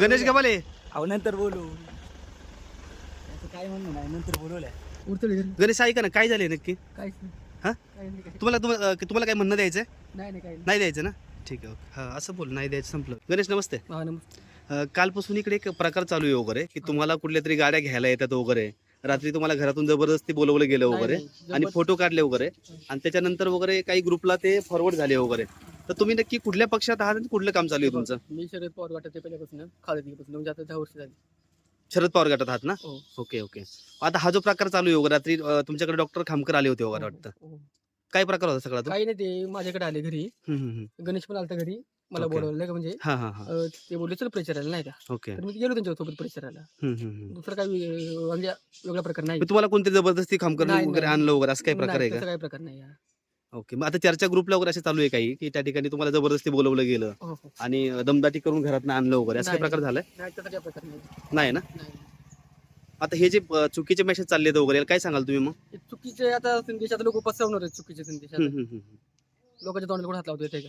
गणेश गबाले. अहो नंतर बोलू. असं काय म्हणणं नाही नंतर बोलवलंय गणेश ऐका ना काय झाले नक्की? काय हा? तुम्हाला तुम्हाला अं, तुम्हाला काय म्हणणं द्यायचं नाही. नाही काय नाही द्यायचं ना? ठीक आहे ओके. हा असं बोल नाही द्यायचं संपलं. गणेश नमस्ते. हा नमस्ते. अं, कालपासून इकडे एक प्रकार चालू आहे वगैरे की तुम्हाला कुठल्या तरी गाड्या घ्यायला येतात वगैरे. रात्री तुम्हाला घरातून जबरदस्ती बोलवलं गेलं वगैरे आणि फोटो काढले वगैरे. आणि त्याच्यानंतर वगैरे काही ग्रुपला ते फॉरवर्ड झाले वगैरे. तर तुम्ही नक्की कुठल्या पक्षात आहात आणि कुठलं काम चालू आहे तुमचं? मी शरद पवार वाटत पहिल्यापासून खालदपासून म्हणजे आता दहा वर्ष झाली. शरद पवार गटात आहात ना? हो. Okay okay. आता हा जो प्रकार चालू आहे वगैरे रात्री अं, तुमच्याकडे डॉक्टर खामकर आले होते वगैरे वाटतं. हो. काय प्रकार होता सगळा तो? काही नाही ते माझ्याकडे आले घरी. हम्म, हम्म, हम्म. गणेश पण आलता घरी. मला Okay. बोलवलं नाही का? म्हणजे हा हा हा. अं, ते बोलले चल प्रचारायला नाही का? ओके. तर मी गेलो त्यांच्यासोबत प्रचारायला हम्म, हम्म, हम्म. दुसरा काही अं, म्हणजे वेगळा प्रकार नाही. मग तुम्हाला कोणतरी जबरदस्ती खामकर नाही, वगैरे नाही. आणलं वगैरे असं काही प्रकार नाही, आहे तसं का काही प्रकार नाही हा. ओके. मग आता चर्चा ग्रुपला वगैरे असे चालू आहे काही की त्या ठिकाणी तुम्हाला जबरदस्ती बोलवलं गेलं हो हो. आणि दमदाटी करून घरात आणलं वगैरे असं काही नाही. प्रकार झालाय? नाही तसा काही प्रकार नाही. नाही ना? नाही. आता हे जे अं, चुकीचे मेसेज चालले आहेत वगैरे याला काय सांगाल तुम्ही मग? हे चुकीचे आता संदेशात लोक पसरवणार आहेत चुकीचे संदेश हम्म, हम्म, हम्म. लोकांच्या तोंडाला कुठे हात लावतो ते का?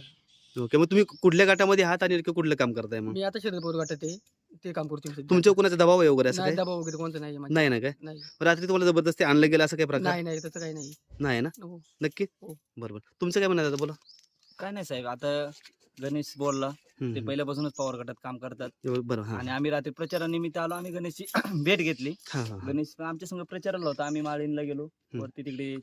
ओके मग तुम्ही कुठल्या गटामध्ये आहात आणि नेमकं कुठलं काम करताय मग? मी आता शरद पवार वाटत आहे. ते काम करतो सध्या. तुमच्यावर कोणाचा दबाव आहे वगैरे असं नाही काय दबाव वगैरे कोणतं नाही माझ्या. नाही ना काय? नाही. रात्री तुम्हाला जबरदस्ती आणलं गेलं असं काही प्रकार? नाही नाही तसं काही नाही. नाही ना? हो. नक्की? हो. बरोबर तुमचं काय म्हणणं आहे आता? बोला. काय नाही साहेब आता गणेश बोलला ते हम्म. पहिल्यापासूनच पवार गटात काम करतात. हा आणि आम्ही रात्री प्रचारानिमित्त आलो आम्ही गणेशची भेट घेतली. हा हा, हा. गणेश आमच्या संग प्रचाराला होता आम्ही माळीनला गेलो. वरती तिकडे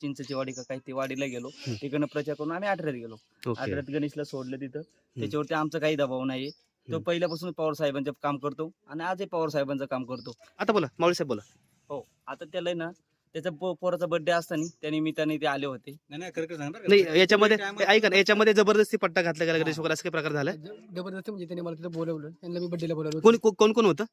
चिंचची वाडी का काही ते वाडीला गेलो. हम्म. तिकडनं प्रचार करून आम्ही आठऱ्यात गेलो. ओके. आठऱ्यात गणेशला सोडलं तिथं. त्याच्यावरती आमचा काही दबाव नाही तो हम्म. पहिल्यापासून पवार साहेबांचं काम करतो आणि आजही पवार साहेबांचं काम करतो. आता बोला मावळे साहेब बोला. हो आता त्याला आहे ना त्याचा पो- पोराचा बर्थडे असताना त्या निमित्ताने ते आले होते. नाही याच्यामध्ये ऐका ना याच्यामध्ये जबरदस्ती पट्टा घातला गेला गणेश वगैरे असं काही प्रकार झालाय ज- जबरदस्ती म्हणजे त्यांनी मला तिथं बोलवलं. त्यांना मी बड्डेला बोलवलं कोण को- कोण कोण होतं?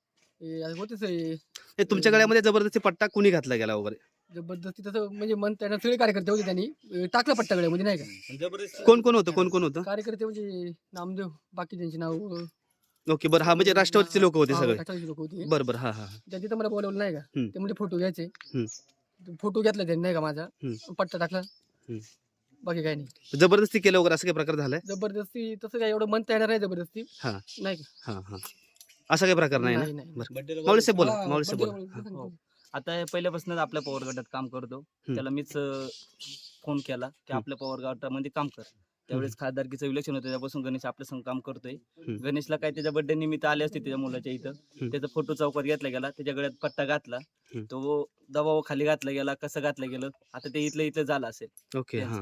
हे आता होतेच हे हे तुमच्या गळ्यामध्ये जबरदस्ती पट्टा कुणी घातला गेला वगैरे? जबरदस्ती तसं म्हणजे मन त्यांना सगळे कार्यकर्ते होते त्यांनी. अं, टाकलं पट्टा गळ्यामध्ये नाही का? कोण कोण होतं? कोण कोण होतं? कार्यकर्ते म्हणजे नामदेव बाकी त्यांची नाव अं, ओके बरं हा म्हणजे राष्ट्रवादीचे लोक होते हा, सगळे. राष्ट्रवादीचे लोक होते. बरं बरं हा हा त्या तिथं मला बोलवलं नाही का? हम्म. ते म्हणजे फोटो घ्यायचे. हम्म. फोटो घेतला त्यांनी नाही का माझा? हम्म. पट्टा टाकला. हम्म. बाकी काही नाही. जबरदस्ती केलं वगैरे असं काही प्रकार झालाय? जबरदस्ती तसं काय एवढं म्हणता येणार नाही जबरदस्ती. हा. नाही का? हा हा. असा काही प्रकार नाही ना? नाही नाही. बरं. मावळे साहेब बोला हा, मावळे साहेब बोला. हा. आता पहिल्यापासूनच आपल्या पवार गटात काम करतो. त्याला मीच फोन केला की. आपल्या पवार गटामध्ये काम कर. त्यावेळेस खासदारकीचं इलेक्शन होतं त्यापासून गणेश आपल्या संग काम करतोय. गणेशला काय त्याच्या बर्थडे निमित्त आले असते त्याच्या मुलाच्या इथं. त्याचा फोटो चौकात घेतला गेला त्याच्या गळ्यात पट्टा घातला. तो दबाव खाली घातला गेला कसं घातलं गेलं आता ते इथलं इथलं झालं असेल. ओके हा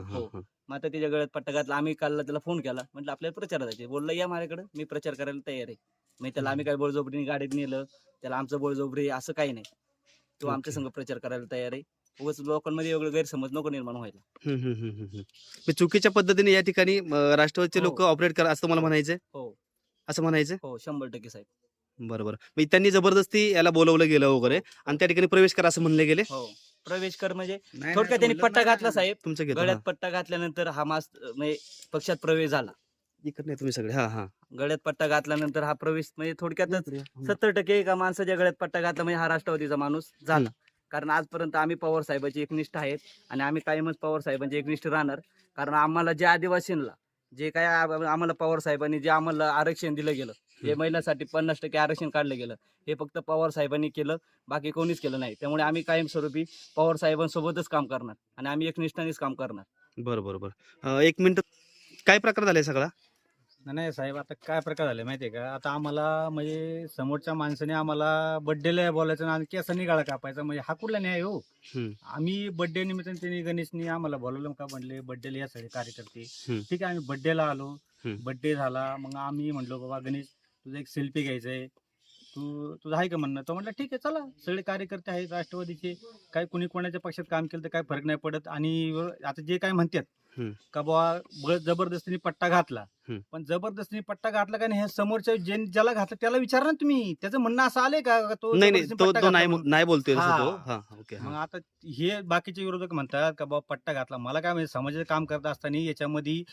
मग आता त्याच्या गळ्यात पट्टा घातला आम्ही काल त्याला फोन केला म्हटलं आपल्याला प्रचार जायचे बोलला या माझ्याकडे मी प्रचार करायला तयार आहे. मग त्याला आम्ही काय बळजोबरीने गाडीत नेलं त्याला आमचं बळजोबरी असं काही नाही. तो आमच्या. संग प्रचार करायला तयार आहे. उगाच लोकांमध्ये वेगळं गैरसमज नको निर्माण व्हायला. हम्म, हम्म, हम्म, हम्म, हम्म. मग चुकीच्या पद्धतीने या ठिकाणी अं, राष्ट्रवादीचे हो. लोक ऑपरेट करा असं मला म्हणायचंय? हो. असं म्हणायचं हो शंभर टक्के साहेब. बरोबर. मग त्यांनी जबरदस्ती याला बोलवलं गेलं वगैरे आणि त्या ठिकाणी प्रवेश करा असं म्हणले गेले? हो. प्रवेश कर म्हणजे थोडक्यात त्यांनी पट्टा घातला साहेब. तुमचं घेतो गळ्यात पट्टा घातल्यानंतर हा मास म्हणजे पक्षात प्रवेश झाला. इकडे तुम्ही सगळे हा हा. गळ्यात पट्टा घातल्यानंतर हा प्रवेश म्हणजे थोडक्यातच सत्तर टक्के एका माणसाच्या गळ्यात पट्टा घातला म्हणजे हा राष्ट्रवादीचा माणूस झाला. कारण आजपर्यंत आम्ही पवार साहेबांचे एकनिष्ठ आहेत आणि आम्ही कायमच पवार साहेबांचे एकनिष्ठ राहणार. कारण आम्हाला जे आदिवासींना जे काय आम्हाला पवार साहेबांनी जे आम्हाला आरक्षण दिलं गेलं हे. महिलांसाठी पन्नास टक्के आरक्षण काढलं गेलं हे फक्त पवार साहेबांनी केलं बाकी कोणीच केलं नाही. त्यामुळे आम्ही कायमस्वरूपी पवार साहेबांसोबतच काम करणार आणि आम्ही एकनिष्ठानेच काम करणार. बरं बरं बरं. अं, एक मिनिट. काय प्रकार झालाय सगळा? नाही, साहेब आता काय प्रकार झाले माहितीये का? आता आम्हाला म्हणजे समोरच्या माणसाने आम्हाला बड्डेला बोलायचं आणि केसांनी गाळा कापायचा म्हणजे हा कुठला न्याय हो. आम्ही बड्डे निमित्ताने त्यांनी गणेशनी आम्हाला बोलवलं का म्हणले बड्डेला या सगळे कार्यकर्ते. ठीक आहे आम्ही बड्डेला आलो. बड्डे झाला मग आम्ही म्हणलो बाबा गणेश तुझा एक सेल्फी घ्यायचा आहे तू तुझं आहे का म्हणणं? तो म्हटलं ठीक आहे चला. सगळे कार्यकर्ते आहेत राष्ट्रवादीचे. काय कुणी कोणाच्या पक्षात काम केलं तर काय फरक नाही पडत. आणि आता जे काय म्हणतात हम्म. का बाबा जबरदस्तीने पट्टा घातला हम्म. पण जबरदस्तीने पट्टा घातला का नाही हे समोरच्या जे ज्याला घातलं त्याला विचारा ना तुम्ही त्याचं म्हणणं असं आलंय का का तो नाही नाही जबरदस्तीने तो पट्टा तो घातला नाही म्हणून? नाही बोलतोय तसं हा. तो हा ओके मग हा. आता हे बाकीचे विरोधक म्हणतात का बाबा पट्टा घातला मला काय म्हणजे समाजाचं काम करत असताना याच्यामध्ये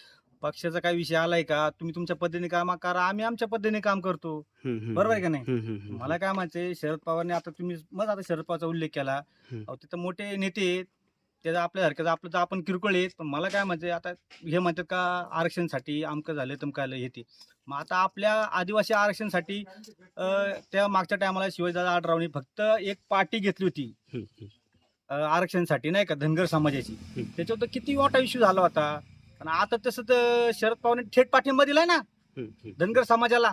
पक्षाचा काय विषय आलाय का तुम्ही तुमच्या पद्धतीने काम करा आम्ही आमच्या पद्धतीने काम करतो हम्म, हम्म, बरोबर आहे का नाही हम्म, हम्म, हम्म. मला काय म्हणायचंय शरद पवारने आता तुम्ही मग आता शरद पवारचा उल्लेख केला हम्म. अहो, तिथं मोठे नेते आहेत त्याचा आपल्यासारखं आपलं तर आपण किरकोळ आहेत पण मला काय म्हणते आता हे म्हणतात का आरक्षणसाठी अमकं झालं तमकं आलं हे ते. मग आता आपल्या आदिवासी आरक्षणसाठी त्या मागच्या टायमाला शिवाजीदादा आढरावनी फक्त एक पार्टी घेतली होती. आरक्षणसाठी नाही का धनगर समाजाची. त्याच्यावर किती मोठा इश्यू झाला होता. आणि आता तसं तर शरद पवारने थेट पाठिंबा दिलाय ना. धनगर समाजाला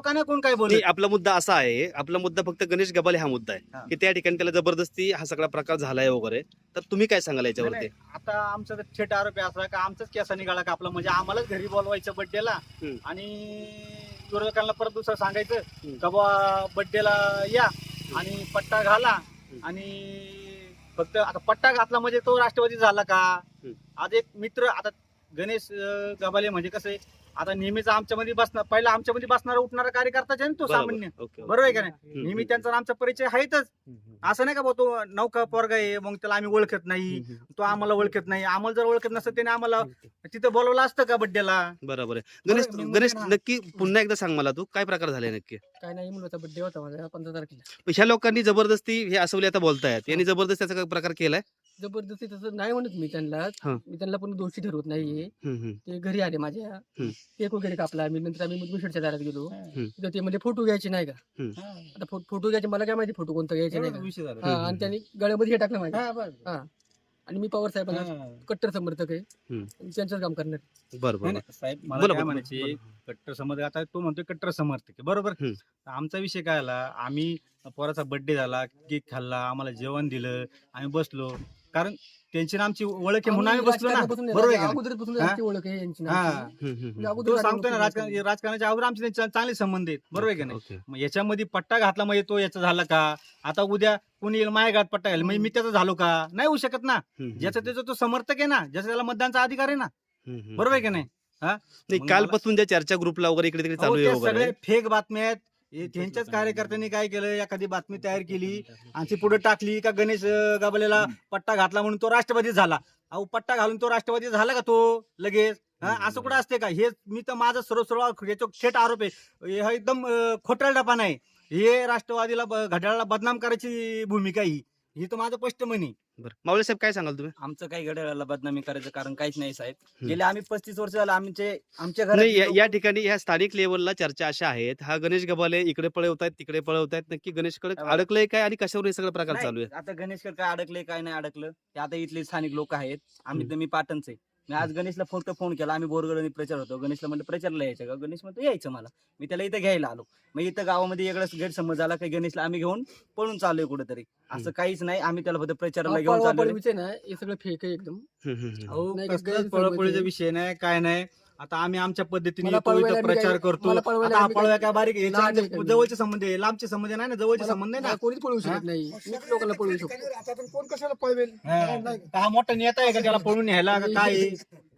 का नाही कोण काय नाही, आपला मुद्दा असा आहे आपला मुद्दा फक्त गणेश गबाले हा मुद्दा हा. आहे की त्या ठिकाणी त्याला जबरदस्ती हा सगळा प्रकार झालाय वगैरे तर तुम्ही काय सांगाल याच्यावरती. आता आमचा तर थेट आरोप आहे असा का आमचाच केसा निघाला का आपला म्हणजे आम्हालाच घरी बोलवायचं बड्डेला हम्म. आणि विरोधकांना परत दुसरं सांगायचं हम्म. का बा बड्डेला या आणि पट्टा घाला आणि फक्त आता पट्टा घातला म्हणजे तो राष्ट्रवादी झाला का हम्म. आज एक मित्र आता गणेश अं, गबाले म्हणजे कसं आहे आता नेहमीच आमच्यामध्ये बसणार पहिला आमच्यामध्ये बसणारा उठणारा कार्यकर्ता आहे ना तो सामान्य. बरोबर आहे का नाही? नेहमी. त्यांचा आमचा परिचय आहेतच. असं नाही का भाऊ तो नौका पोरगा आहे मग त्याला आम्ही ओळखत नाही. तो आम्हाला ओळखत नाही. आम्हाला जर ओळखत नसतं त्याने आम्हाला तिथं बोलवलं असतं का बड्डेला बरोबर आहे. गणेश गणेश. नक्की पुन्हा एकदा सांग मला तू काय प्रकार झालाय नक्की? काय नाही मुलाचा बड्डे होता माझा पंधरा तारखेला. ह्या लोकांनी जबरदस्ती हे असवले आता बोलतायत. यांनी जबरदस्ती त्याचा काय प्रकार केलाय? जबरदस्ती तसं नाही म्हणत मी त्यांना. हा. मी त्यांना पण दोषी ठरवत नाहीये हम्म, हम्म. ते घरी आले माझ्या. केक वगैरे कापला. आम्ही नंतर आम्ही मुदगुशेडच्या दारात गेलो. तिथं ते म्हणजे फोटो घ्यायचे नाही का? आता फो- फोटो घ्यायचे मला काय माहिती फोटो कोणता घ्यायचे नाही का? विषय झाला. हा आणि त्यांनी गळ्यामध्ये हे टाकलं माझ्या. हा, बस. हा. आणि मी पवार साहेबांना हा. कट्टर समर्थक आहे. हम्म. आणि त्यांचंच काम करणार बरं नाही, बरं. नाही, साहेब मला बोला, काय बोला, म्हणायचे बोला. कट्टर समर्थक आता तो म्हणतोय कट्टर समर्थक आहे, बरोबर? हम्म. तर आमचा विषय काय आला? आम्ही पोराचा बर्थडे झाला केक खाल्ला आम्हाला जेवण दिलं आम्ही बसलो. कारण त्यांची ना आमची ओळख आहे म्हणून आम्ही बसलो ना. बरोबर आहे का नाही? अगोदरपासून? आमची ओळख आहे यांची हा. नावाची. हम्म, हम्म, म्हणजे हम्म. अगोदर तो सांगतोय ना राजकारण राजकारणाच्या अगोदर आमचे त्यांचे चांगले संबंध आहेत. बरोबर आहे का नाही? ओके. मग याच्यामध्ये पट्टा घातला म्हणजे तो याचा झाला का? आता उद्या कोणी येईल माझ्या घात पट्टा घाल म्हणजे मी त्याचा झालो का? नाही होऊ शकत ना. हम्म, ज्याचा त्याचा तो समर्थक आहे ना ज्याचा त्याला मतदानचा अधिकार आहे ना. हम्म, हम्म. बरोबर आहे का नाही? नाही मग कालपासून ज्या चर्चा ग्रुपला वगैरे इकडे तिकडे चालू आहे ते वगैरे. सगळे फेक बातम्या आहेत. हे त्यांच्याच कार्यकर्त्यांनी काय केलं? एखादी बातमी तयार केली आणि ती पुढे टाकली का गणेश गाबलेला पट्टा घातला म्हणून तो राष्ट्रवादी झाला. अहो पट्टा घालून तो राष्ट्रवादी झाला का तो? लगेच? हा, असं कुठं असते का? हे मी तर माझा सर्व सर्व याच्यावर थेट आरोप आहे. हे एकदम अं, खोटारडेपण आहे हे राष्ट्रवादीला घड्याळाला बदनाम करायची भूमिका ही. ही तर माझं स्पष्ट म्हणी बरं. मावळे साहेब काय सांगाल तुम्ही? आमचं काही घड्याळाला बदनामी करायचं कारण काहीच नाही साहेब. गेले आम्ही पस्तीस वर्ष झालं आमचे आमच्या नाही या- घरात या ठिकाणी ह्या स्थानिक लेवलला चर्चा अशा आहेत. हा गणेश गबाले इकडे पळवतायत तिकडे पळवतायत. नक्की गणेशकडे हा. अडकलंय काय आणि कशावर हे सगळं प्रकार चालू आहे आता गणेशकर काय अडकले काय नाही अडकलं. ते आता इथले स्थानिक लोक आहेत. आम्ही तर मी पाटणच. मी आज गणेशला फोन फोन केला. आम्ही बोरगड प्रचार होतो. गणेशला म्हणलं प्रचारला यायचं का? गणेश म्हणतो यायचं मला. मी त्याला इथं घ्यायला आलो. मग इथं गावामध्ये वेगळाच गैरसमज झाला की गणेशला आम्ही घेऊन पळून चाललोय कुठेतरी. असं काहीच नाही. आम्ही त्याला फक्त प्रचाराला घेऊन चाललोय. ना. हे सगळं फेक आहे एकदम. हम्म, हम्म, हम्म. अहो नाही, कसलाच गैरसमज पळापळीचा आहे. विषय नाही काय नाही. आता आम्ही आमच्या पद्धतीने मला येतो इथं प्रचार करतो. मला पळवायला आता हा आम्ही पळव्या काय- काय बारीक लहान आहे? जवळचे संबंध आहे. लांबचे संबंध नाही ना? जवळचे संबंध आहे मला ना? कोणीच पळवू? शकत नाही. लोकांना पळवू शकतो. आता पण कोण कशाला पळवेल? हा. हा मोठा नेता आहे का? त्याला पळून न्यायला का काय? आहे?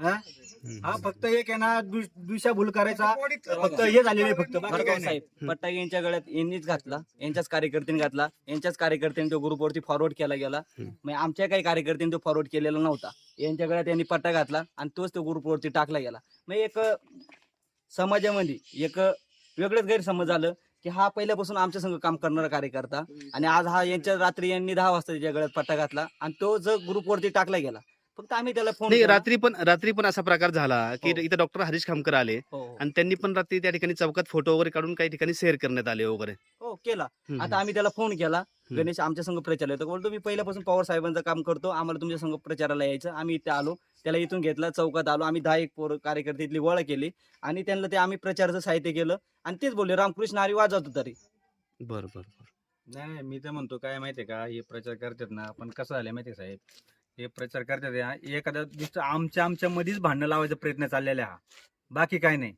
हा? फक्त एक आहे ना दु- दिशाभूल करायचा. फक्त हे झालेलं आहे फक्त. बाकी नाही. साहेब यांच्या गळ्यात यांनीच घातला. यांच्याच कार्यकर्त्यांनी घातला. यांच्याच कार्यकर्त्यांनी तो ग्रुपवरती फॉरवर्ड केला गेला. मग आमच्या काही कार्यकर्त्यांनी तो फॉरवर्ड केलेला नव्हता. यांच्या गळ्यात यांनी पट्टा घातला आणि तोच तो ग्रुपवरती टाकला गेला. मग एक अं, समाजामध्ये एक अं, वेगळंच गैरसमज झालं की हा पहिल्यापासून आमच्या संघ काम करणारा कार्यकर्ता आणि आज हा यांच्या रात्री यांनी दहा वाजता त्याच्या गळ्यात पट्टा घातला आणि तो जो ग्रुपवरती टाकला गेला. फक्त आम्ही त्याला फोन नाही रात्री पण रात्री पण असा प्रकार झाला की हो. इथं डॉक्टर हरीश खामकर आले आणि त्यांनी पण रात्री त्या ठिकाणी चौकात फोटो वगैरे काढून काही ठिकाणी शेअर करण्यात आले वगैरे. हो केला. हम्म, आता आम्ही त्याला फोन केला. गणेश आमच्या संघ प्रचार येतो बोलतो मी पहिल्यापासून पवार साहेबांचं काम करतो. आम्हाला तुमच्या संघ प्रचाराला यायचं. आम्ही इथे आलो. त्याला इथून घेतला. चौकात आलो. आम्ही दहा एक पोर कार्यकर्ते इथली गोळा केली. आणि त्यांना ते आम्ही प्रचाराचं साहित्य केलं. आणि तेच बोलले रामकृष्ण हरी वाजवतो तरी. बरं बरं बरं. नाही नाही, मी तर म्हणतो काय माहितीये का? हे प्रचार करतात ना. पण कसं झालं माहितीये साहेब? हे प्रचार करतात ना, एखाद्या दिवशी आमच्या आमच्या मध्येच भांडणं लावायचा प्रयत्न चाललेला हा. बाकी काय नाही.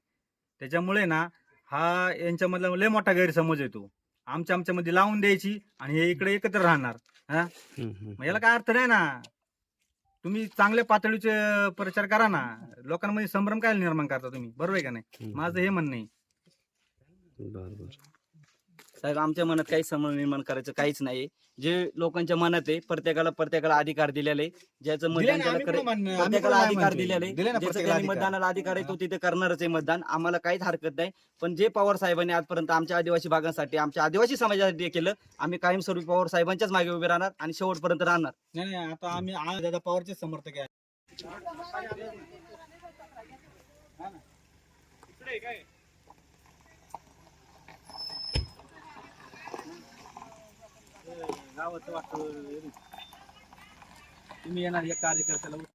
त्याच्यामुळे ना हा यांच्यामधला लय मोठा गैरसमज येतो आमच्या आमच्या मध्ये लावून द्यायची आणि हे इकडे एकत्र राहणार. मग याला काय अर्थ नाही ना? तुम्ही चांगल्या पातळीचे प्रचार करा ना. लोकांमध्ये संभ्रम काय निर्माण करता तुम्ही? बरोबर आहे का नाही. माझं हे म्हणणं आहे. साहेब आमच्या मनात काही समज निर्माण करायचं काहीच नाही. जे लोकांच्या मनात आहे प्रत्येकाला प्रत्येकाला अधिकार दिलेले आहे. ज्याचं मतदान त्याला करे- प्रत्येकाला अधिकार. दिलेले ज्याचं त्यांनी अधिकार. मतदानाला अधिकार आहे तो तिथे करणारच आहे मतदान. आम्हाला काहीच हरकत नाही. पण जे पवार साहेबांनी आजपर्यंत आमच्या आदिवासी भागांसाठी आमच्या आदिवासी समाजासाठी केलं आम्ही कायमस्वरूपी पवार साहेबांच्याच मागे उभे राहणार आणि शेवटपर्यंत राहणार. नाही नाही आता आम्ही आ- दादा पवारचे समर्थक आहे. गावाचं वाटतं तुम्ही येणार या कार्यकर्त्याला